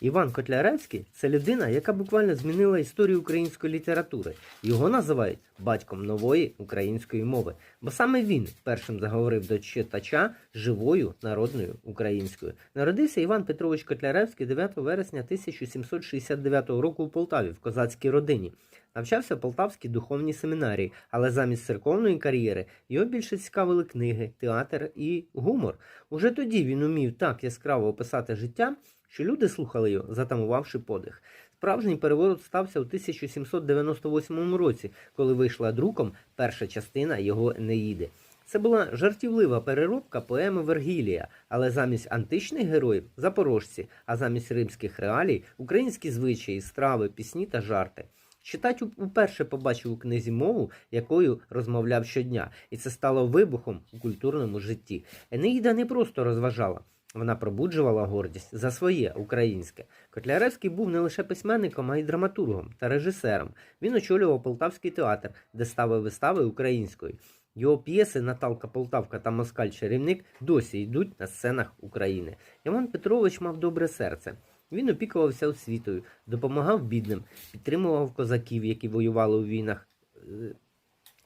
Іван Котляревський це людина, яка буквально змінила історію української літератури. Його називають батьком нової української мови, бо саме він першим заговорив до читача живою народною українською. Народився Іван Петрович Котляревський 9 вересня 1769 року у Полтаві в козацькій родині. Навчався в Полтавській духовній семінарії, але замість церковної кар'єри його більше цікавили книги, театр і гумор. Уже тоді він умів так яскраво описати життя, що люди слухали його, затамувавши подих. Справжній переворот стався у 1798 році, коли вийшла друком перша частина його Енеїди. Це була жартівлива переробка поеми Вергілія, але замість античних героїв запорожці, а замість римських реалій українські звичаї, страви, пісні та жарти. Читач уперше побачив у книзі мову, якою розмовляв щодня, і це стало вибухом у культурному житті. Енеїда не просто розважала, вона пробуджувала гордість за своє українське. Котляревський був не лише письменником, а й драматургом та режисером. Він очолював Полтавський театр, де ставив вистави українською. Його п'єси Наталка Полтавка та Москаль Чарівник досі йдуть на сценах України. Іван Петрович мав добре серце. Він опікувався освітою, допомагав бідним, підтримував козаків, які воювали у війнах, е,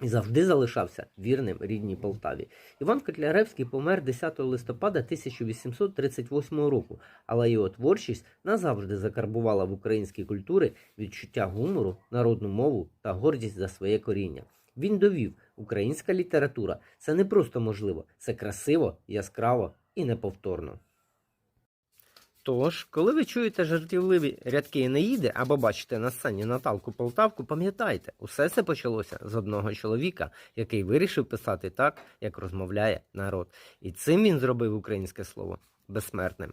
і завжди залишався вірним рідній Полтаві. Іван Котляревський помер 10 листопада 1838 року, але його творчість назавжди закарбувала в українській культурі відчуття гумору, народну мову та гордість за своє коріння. Він довів, українська література це не просто можливо, це красиво, яскраво і неповторно. Тож, коли ви чуєте жартівливі рядки Енеїди або бачите на сцені Наталку Полтавку, пам'ятайте, усе це почалося з одного чоловіка, який вирішив писати так, як розмовляє народ. І цим він зробив українське слово безсмертним.